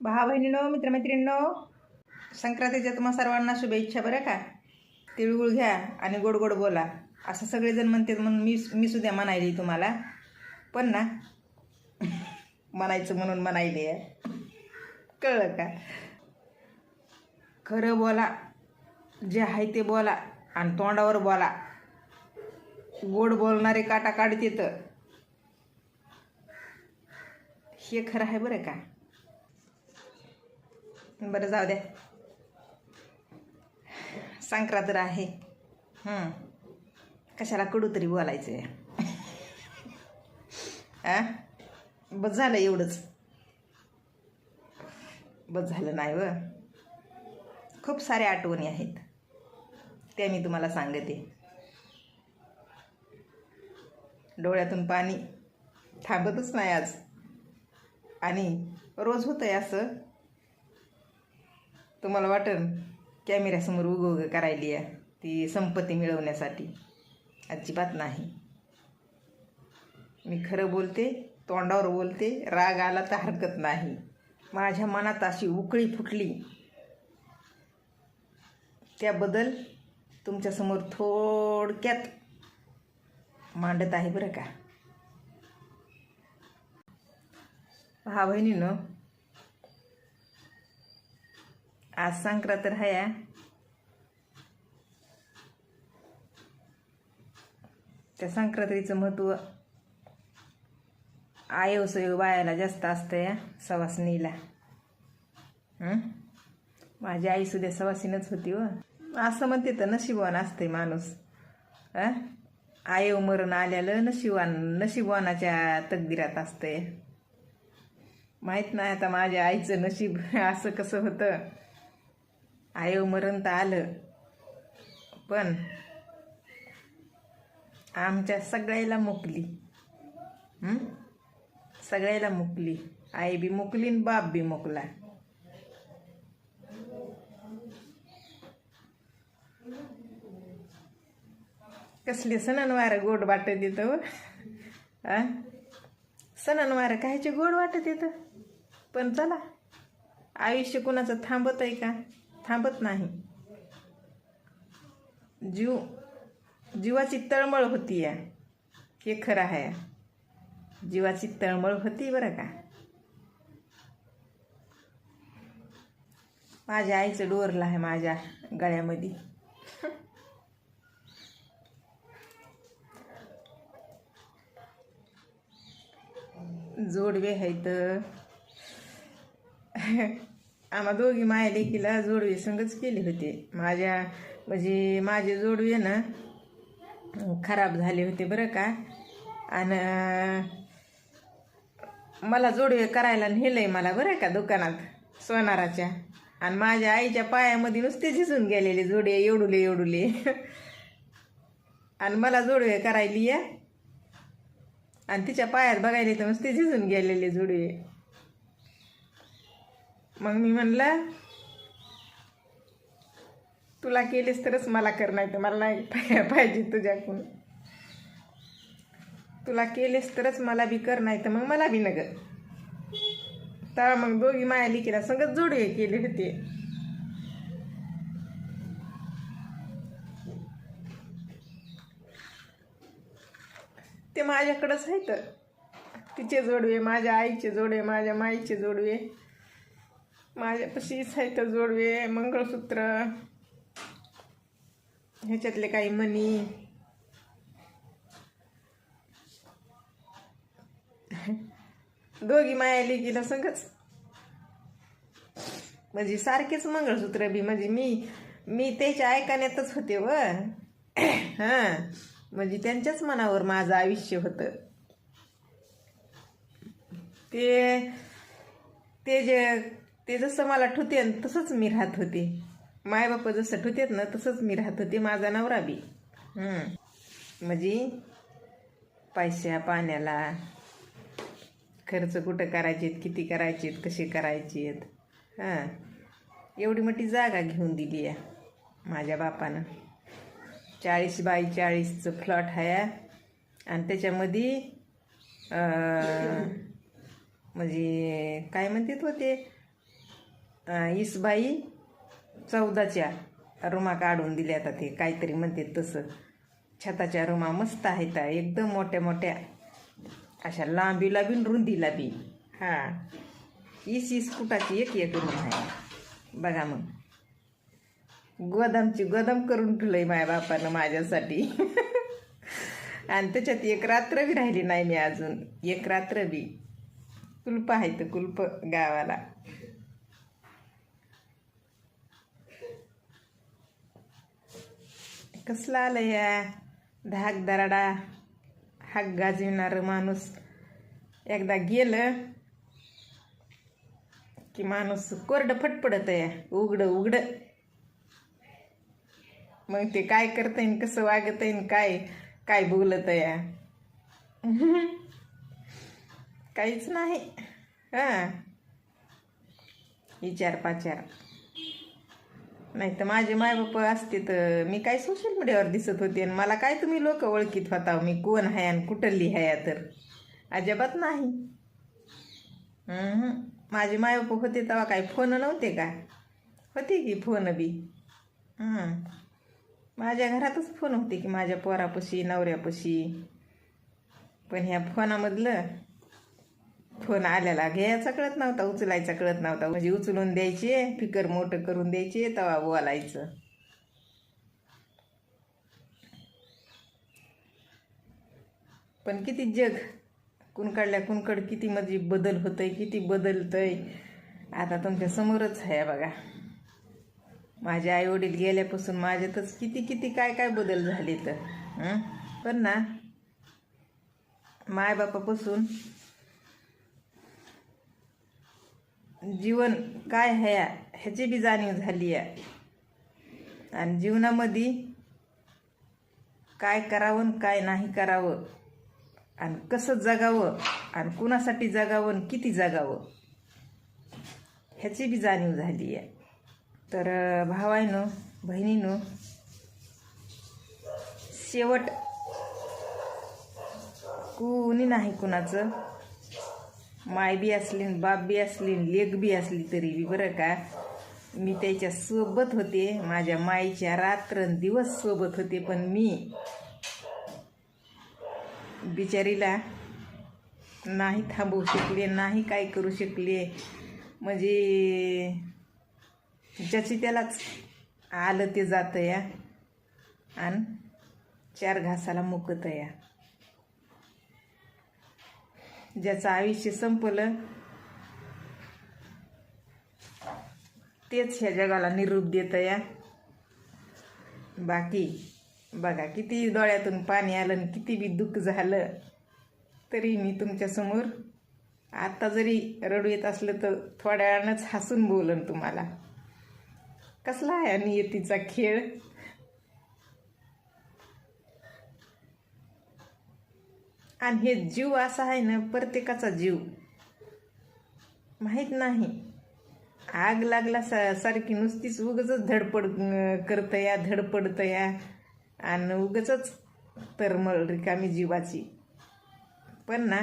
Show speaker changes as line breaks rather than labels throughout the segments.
भावा बहिणीनो मित्रमैत्रिणींनो संक्रांतीच्या तुम्हा सर्वांना शुभेच्छा बरं का? तिळगुळ घ्या आणि गोड गोड बोला. असं सगळेजण म्हणतात म्हणून मी मी सुद्धा म्हणायली तुम्हाला. पण ना म्हणायचं म्हणून म्हणायली आहे. कळलं का? खरं बोला जे आहे ते बोला आणि तोंडावर बोला. गोड बोलणारे काटा काढते तर हे खरं आहे बरं का? बरं जाऊ द्या. संक्रांत आहे. कशाला कडू तरी बोलायचं आहे आ बस झालं एवढंच. बस झालं नाही व. खूप साऱ्या आठवणी आहेत. त्या मी तुम्हाला सांगते. डोळ्यातून पाणी थांबतच नाही आज. आणि रोज होतं आहे असं. तुम्हाला वाटेल कॅमेऱ्यासमोर उगं उगं करायली आहे. ती संपत्ती मिळवण्यासाठी. अजिबात नाही. मी खरं बोलते तोंडावर बोलते राग आला तर हरकत नाही. माझ्या मनात अशी उकळी फुटली. त्याबद्दल तुमच्यासमोर थोडक्यात मांडत आहे बरं का? हा बहिणीनं आज संक्रांत राया त्या संक्रांतीचं महत्त्व आयवसय बायाला जास्त असतं या सवासणीला माझी आई सुद्धा सवासीनच होती व असं म्हणते तर नशिबवान असते माणूस. अ आयव मरण आल्यालं नशिवान नशिबवानाच्या तकदिरात असते माहीत नाही आता माझ्या आईचं नशीब असं कसं होतं. आयव मरण तर आलं. पण आमच्या सगळ्याला मुकली. सगळ्याला मुकली. आई बी मुकली आणि बाप बी मुकला. कसले सणनवार गोड वाटत येतं व आ? सणनवार कायचे गोड वाटत येतं? पण चला आयुष्य कुणाचं थांबत आहे का? थांबत नाही. जीव जीवाची तळमळ होती या हे खरं आहे. जीवाची तळमळ होती बरं का? माझ्या आईचं डोरलं आहे माझ्या गळ्यामध्ये. जोडवे आहेत. आम्हा दोघी माया लेकीला जोडवे संगच केले होते. माझ्या म्हणजे माझे जोडवे ना खराब झाले होते बरं का. आणि मला जोडवे करायला नेलंय मला बरं का दुकानात सोनाराच्या. आणि माझ्या आईच्या पायामध्ये नुसते झिजून गेलेले जोडे एवढुले एवढुले. आणि मला जोडवे करायली या. आणि तिच्या पायात बघायला तर नुसते झिजून गेलेले जोडवे. मग मी म्हणलं तुला केलेस तरच मला कर नाही तर मला नाही पाहिजे तुझ्याकडून. तुला केलेस तरच मला बी कर नाही तर मग मला बी नग तर मग दोघी माया लिकीला संगत जोडवे केले होते. ते माझ्याकडंच आहेत. तिचे जोडवे माझ्या आईचे जोडवे माझ्या माईचे जोडवे. माझ्यापाशीच आहेत जोडवे मंगळसूत्र ह्याच्यातले काही मणी दोघी माया लेकीला संगच. म्हणजे सारखेच मंगळसूत्र बी म्हणजे मी मी त्याच्या ऐकण्यातच होते व. हां. म्हणजे त्यांच्याच मनावर माझं आयुष्य होतं. ते ते जे ते जसं मला ठुते तसंच मी राहत होते. मायबाप जसं ठुतेत ना तसंच मी राहत होते माझा नवरा बी. म्हणजे पैशा पाण्याला खर्च कुठं करायचेत किती करायचेत कसे करायचेत? हां. एवढी मोठी जागा घेऊन दिली आहे माझ्या बापानं. चाळीस बाय चाळीसचं फ्लॉट आहे. आणि त्याच्यामध्ये म्हणजे काय म्हणतात होते? इसबाई चौदाच्या रुमा काढून दिल्या आता ते काहीतरी म्हणते तसं. छताच्या रुमा मस्त आहेत एकदम मोठ्या मोठ्या. अशा लांबीला बीन रुंदीला बी हां. इस इस फुटाची एक एक रूम आहे. बघा मग. गोदामची गोदाम करून ठेवलंय माझ्या बापानं माझ्यासाठी. आणि त्याच्यात एक रात्र बी राहिली नाही मी अजून. एक रात्र बी. कुलप आहे तर कुलप गावाला. कसला आलं या धाक दराडा हाक गाजविणारं माणूस? एकदा गेलं की माणूस कोरडं फटफडत आहे. उघडं उघडं. मग ते काय करता येईन कसं वागत येईन काय काय बोलत या काहीच नाही. हां. विचार पाचार नाही तर माझे मायबाप असते तर मी काय सोशल मीडियावर दिसत होते आणि मला काय तुम्ही लोक ओळखीत होता? मी कोण आहे आणि कुठली आहे तर? अजिबात नाही. माझे मायबाप होते तेव्हा काय फोन नव्हते का? होते की फोन बी? माझ्या घरातच फोन होते की माझ्या पोरापाशी नवऱ्यापाशी. पण ह्या फोनामधलं फोन आल्याला घ्यायचा कळत नव्हता उचलायचा कळत नव्हता. म्हणजे उचलून द्यायचे फिकर मोठं करून द्यायचे तवा बोलायचं. पण किती जग कुणकडल्या कुणकड किती म्हणजे बदल होतंय किती बदलतंय. आता तुमच्या समोरच आहे बघा. माझे आई वडील गेल्यापासून माझ्यातच किती किती काय काय बदल झाले तर पण ना मायबापापासून जीवन काय आहे ह्याची बी जाणीव झाली आहे. आणि जीवनामध्ये काय करावं आणि काय नाही करावं आणि कसं जगावं आणि कुणासाठी जगावं आणि किती जगावं ह्याची बी जाणीव झाली आहे. तर अं, बहिणीनो शेवट कुणी नाही कुणाचं माय बी असली बाप बी असली लेक बी असली तरी बी बरं का? मी त्याच्या सोबत होते माझ्या माईच्या रात्र दिवस सोबत होते पण मी बिचारीला नाही थांबवू शकले नाही काय करू शकले. म्हणजे ज्याची त्यालाच आलं ते जातं या आणि चार घासाला मुकत या ज्याचं आयुष्य संपलं तेच ह्या जगाला निरूप देत या. बाकी बघा किती डोळ्यातून पाणी आलं आणि किती बी दुःख झालं तरी मी तुमच्यासमोर आत्ता जरी रडू येत असलं तर थोड्या वेळानंच हसून बोलन तुम्हाला. कसला आहे आणि येतीचा खेळ? आणि हे जीव असा आहे ना प्रत्येकाचा जीव. माहीत नाही. आग लागला सा सारखी नुसतीच उगच धडपड अं, करतं या धडपडतं या आणि उगच तरमळ रिकामी जीवाची. पण ना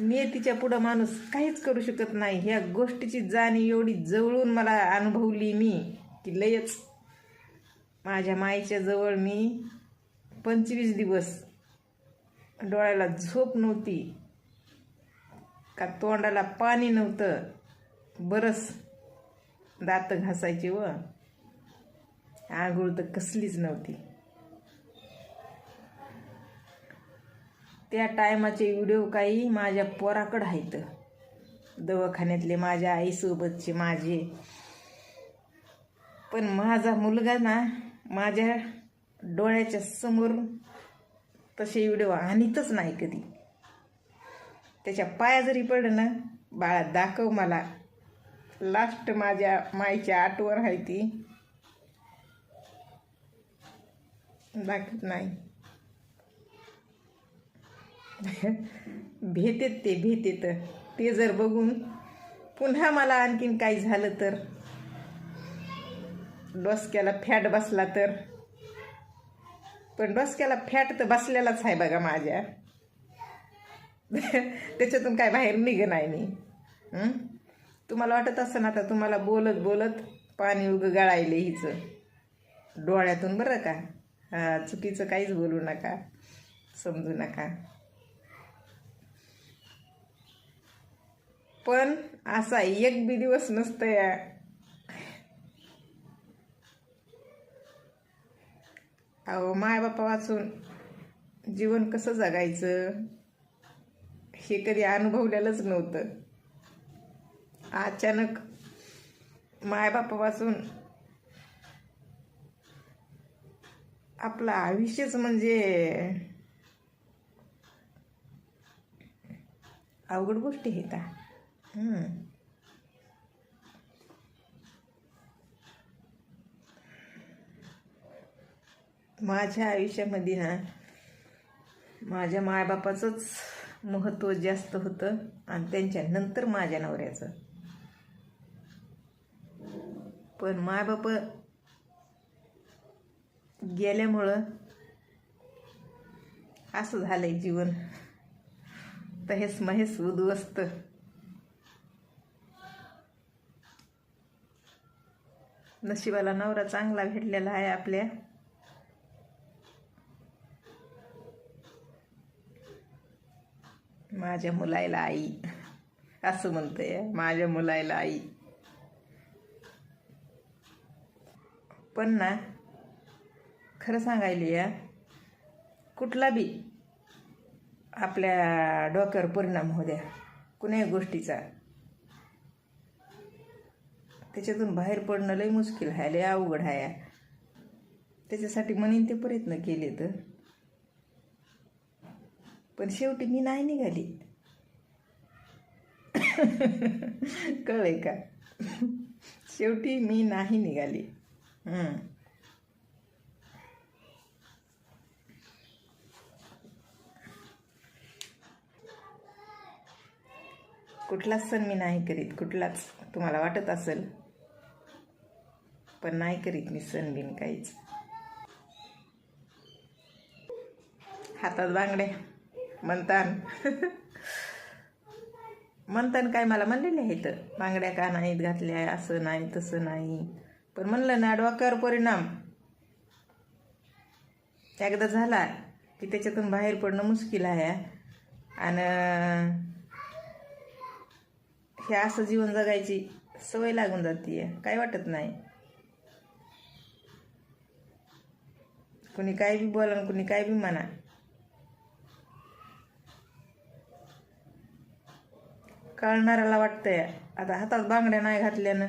नियतीच्या पुढं माणूस काहीच करू शकत नाही. ह्या गोष्टीची जाणीव एवढी जवळून मला अनुभवली मी की लयच. माझ्या माईच्या जवळ मी पंचवीस दिवस डोळ्याला झोप नव्हती. का तोंडाला पाणी नव्हतं. बरंच दात घासायची व. आंघोळ तर कसलीच नव्हती. त्या टायमाचे व्हिडिओ काही माझ्या पोराकडं आहेत. दवाखान्यातले माझ्या आईसोबतचे माझे. पण माझा मुलगा ना माझ्या डोळ्याच्या समोर तसे व्हिडिओ आणतच नाही कधी. त्याच्या पाया जरी पडलं ना बाळा दाखव मला. लास्ट माझ्या माईच्या आठवर आहे ती. दाखवत नाही. भेटेत ते भेटेत ते जर बघून पुन्हा मला आणखीन काही झालं तर डोसक्याला फॅट बसला तर पण डोसक्याला फॅट तर बसलेलाच आहे बघा माझ्या. त्याच्यातून काय बाहेर निघ नाही मी. तुम्हाला वाटत असं ना आता तुम्हाला बोलत बोलत पाणी उग गळायले हिचं. डोळ्यातून बरं का? हा चुकीचं काहीच बोलू नका. समजू नका. पण असा एक बी दिवस नसतं या अहो मायबापा वाचून जीवन कसं जगायचं? हे कधी अनुभवलेलंच नव्हतं. अचानक मायबापापासून आपलं आयुष्यच म्हणजे अवघड गोष्टी आहेत हम्म. माझ्या आयुष्यामध्ये ना माझ्या मायबापाचंच महत्त्व जास्त होतं आणि त्यांच्या नंतर माझ्या नवऱ्याचं. पण मायबाप गेल्यामुळं असं झालंय जीवन. तहेस महेस उद्ध्वस्त. नशिबाला नवरा चांगला भेटलेला आहे आपल्या. माझ्या मुलायला आई. असं म्हणतंय माझ्या मुलायला आई. पण ना खरं सांगायला या कुठला बी आपल्या डोक्यावर परिणाम होऊ द्या कुणाही गोष्टीचा. त्याच्यातून बाहेर पडणं लय मुश्किल आहे लय अवघड आहे. त्याच्यासाठी म्हणीन ते प्रयत्न केले तर पण शेवटी मी नाही निघाली. कळे का? शेवटी मी नाही निघाली. कुठलाच सण मी नाही करीत. कुठलाच तुम्हाला वाटत असेल. पण नाही करीत मी सण बिन काहीच. हातात बांगड्या. म्हणतान म्हणतान काय मला म्हणलेले आहेत बांगड्या का नाहीत घातल्या असं नाही तसं नाही. पण म्हणलं ना डोक्यावर परिणाम. एकदा झाला की त्याच्यातून बाहेर पडणं मुश्किल आहे. आणि हे असं जीवन जगायची सवय लागून जाते काय वाटत नाही. कुणी काय बी बोला आणि कुणी काय बी म्हणा. कळणाऱ्याला वाटतंय आता हातात बांगड्या नाही घातल्यानं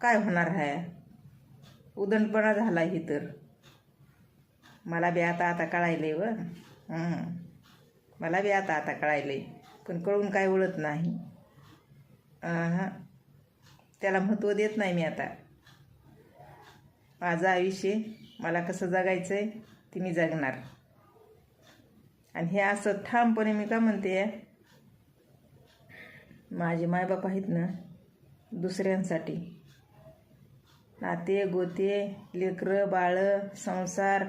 काय होणार आहे उदंडपणा झाला ही तर. मला बी आता आता कळायलंय व. मला बी आता आता कळायलंय पण कळून काय उळत नाही. हां त्याला महत्त्व देत नाही मी आता. माझं आयुष्य मला कसं जगायचं आहे ते मी जगणार. आणि हे असं ठामपणे मी का म्हणते माझे मायबाप आहेत ना दुसऱ्यांसाठी. नाते गोते लेकरं बाळं संसार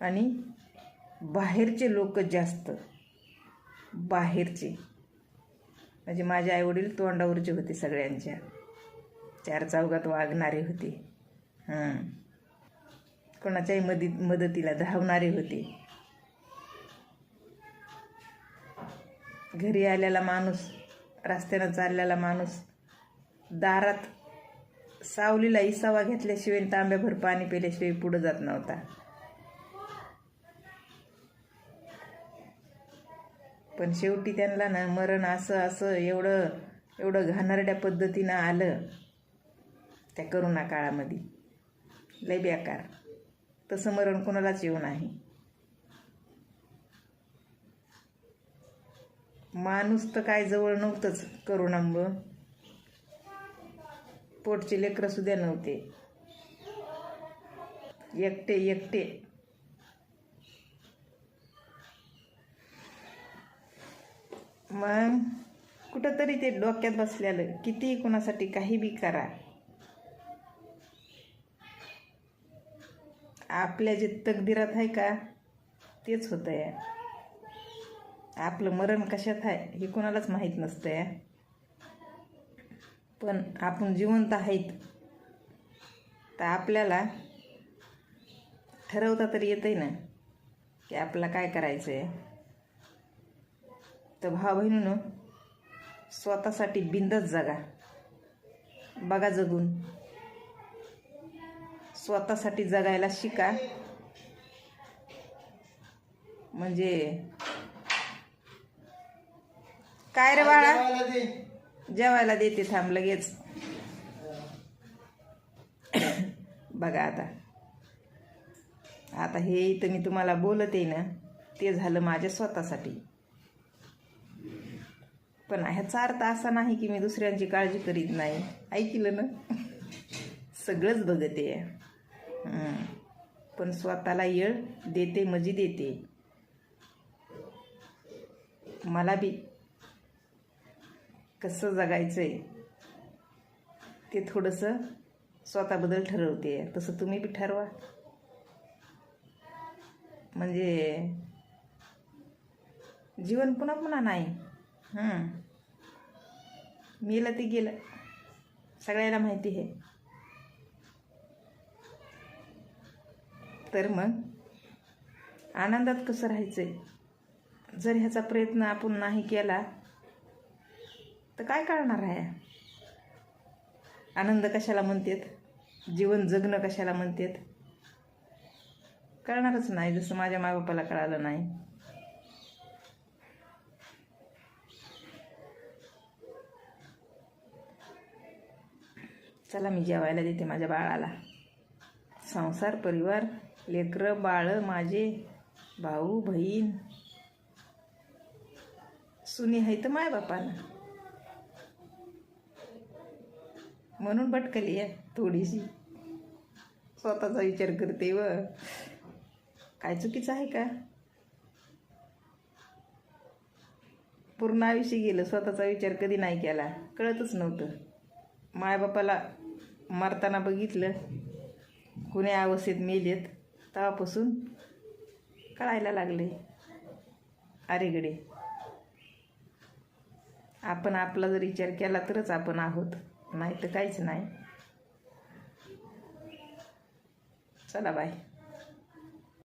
आणि बाहेरचे लोक जास्त. बाहेरचे. म्हणजे माझे आईवडील तोंडावरचे होते सगळ्यांच्या. चार चौघात वागणारे होते. हां. कोणाच्याही मदत मदतीला धावणारे होते. घरी आलेला माणूस रस्त्यानं चाललेला माणूस दारात सावलीला इसावा घेतल्याशिवाय तांब्याभर पाणी पिल्याशिवाय पुढं जात नव्हता. पण शेवटी त्यांना ना मरण असं असं एवढं एवढं घाणरड्या पद्धतीनं आलं त्या करोना काळामध्ये. लय बेकार. तसं मरण कोणालाच येऊ नाही. माणूस तर काय जवळ नव्हतंच करोनामुळं पोटचे लेकरं सुद्धा नव्हते. एकटे एकटे. मग कुठंतरी ते डोक्यात बसलेलं किती कोणासाठी काही बी करा. आपल्या जे तकदिरात आहे का तेच होतं आहे आपलं मरण कशात आहे हे कोणालाच माहीत नसतं आहे पण आपण जिवंत आहेत. तर आपल्याला ठरवता तरी येतंय ना की आपल्याला काय करायचं आहे तर भाऊ बहिणीनं स्वतःसाठी बिंदच जगा. बघा जगून. स्वतःसाठी जगायला शिका. म्हणजे काय रे बाळा?
जेवायला दे.
जेवायला देते थांब लगेच. बघा आता. आता हे इथं मी तुम्हाला बोलते ना ते झालं माझ्या स्वतःसाठी. पण ह्याचा अर्थ असा नाही की मी दुसऱ्यांची काळजी करीत नाही. ऐकलं ना? सगळंच बघते. हं. पण स्वतःला येळ देते मजी देते. मला बी. कसं जगायचं आहे ते थोडंसं स्वतःबद्दल ठरवते. तसं तुम्ही बी ठरवा. म्हणजे जीवन पुन्हा पुन्हा नाही मेलं ते गेलं. सगळ्याला माहिती आहे. तर मग आनंदात कसं राहायचं आहे जर ह्याचा प्रयत्न आपण नाही केला तर काय करणार आहे? आनंद कशाला म्हणतात? जीवन जगणं कशाला म्हणतात? कळणारच नाही जसं माझ्या मायबापाला कळालं नाही. चला मी जेवायला देते माझ्या बाळाला. संसार परिवार लेकरं बाळं माझे भाऊ बहीण. सुनी आहे तर मायबापाला. म्हणून भटकली आहे थोडीशी. स्वतःचा विचार करते व. काय चुकीचं आहे का? पूर्ण आयुष्य गेलं स्वतःचा विचार कधी नाही केला. कळतच नव्हतं. मायबापाला मारताना बघितलं. कुण्या अवस्थेत मेलेत. तेव्हापासून कळायला लागले. अरेगडे आपण आपला जर विचार केला तरच आपण आहोत. नाही तर काहीच नाही. चला बाय.